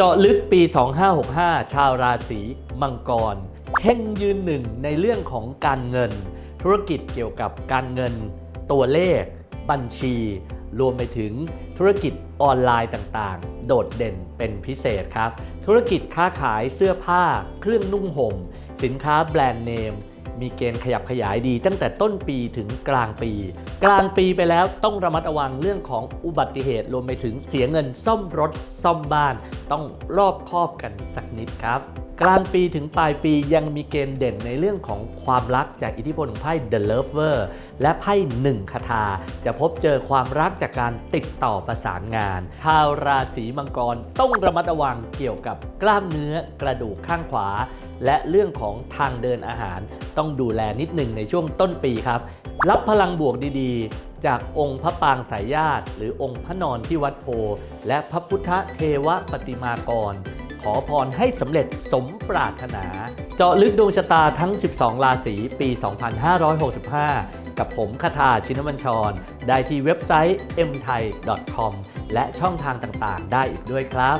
จาะลึกปี 2565 ชาวราศีมังกรเฮงยืนหนึ่งในเรื่องของการเงิน ธุรกิจเกี่ยวกับการเงิน ตัวเลข บัญชี รวมไปถึงธุรกิจออนไลน์ต่างๆ โดดเด่นเป็นพิเศษครับ ธุรกิจค้าขายเสื้อผ้า เครื่องนุ่งห่ม สินค้าแบรนด์เนม มีเกณฑ์ขยับขยายดี ตั้งแต่ต้นปีถึงกลางปี กลางปีไปแล้วต้องระมัดระวังเรื่องของอุบัติเหตุรวมไปถึงเสียเงินซ่อมรถซ่อมบ้าน ต้องรอบคอบกันสักนิดครับ กลางปีถึงปลายปียังมีเกณฑ์เด่นในเรื่องของความรักจากอิทธิพลของไพ่ The Lover และไพ่หนึ่งคาถาจะพบเจอความรักจากการติดต่อประสานงาน ชาวราศีมังกรต้องระมัดระวังเกี่ยวกับกล้ามเนื้อกระดูกข้างขวา และเรื่องของทางเดินอาหาร ต้องดูแลนิดหนึ่งในช่วงต้นปีครับ รับพลังบวกดีๆ จากองค์พระปางสายญาติ หรือองค์พระนอนที่วัดโพและพระพุทธเทวปฏิมากร ขอพรให้สำเร็จสมปรารถนา เจาะลึกดวงชะตาทั้ง 12 ราศีปี 2565 กับผมคาถาชินมัญชร ได้ที่เว็บไซต์ mthai.com และช่องทางต่างๆ ได้อีกด้วยครับ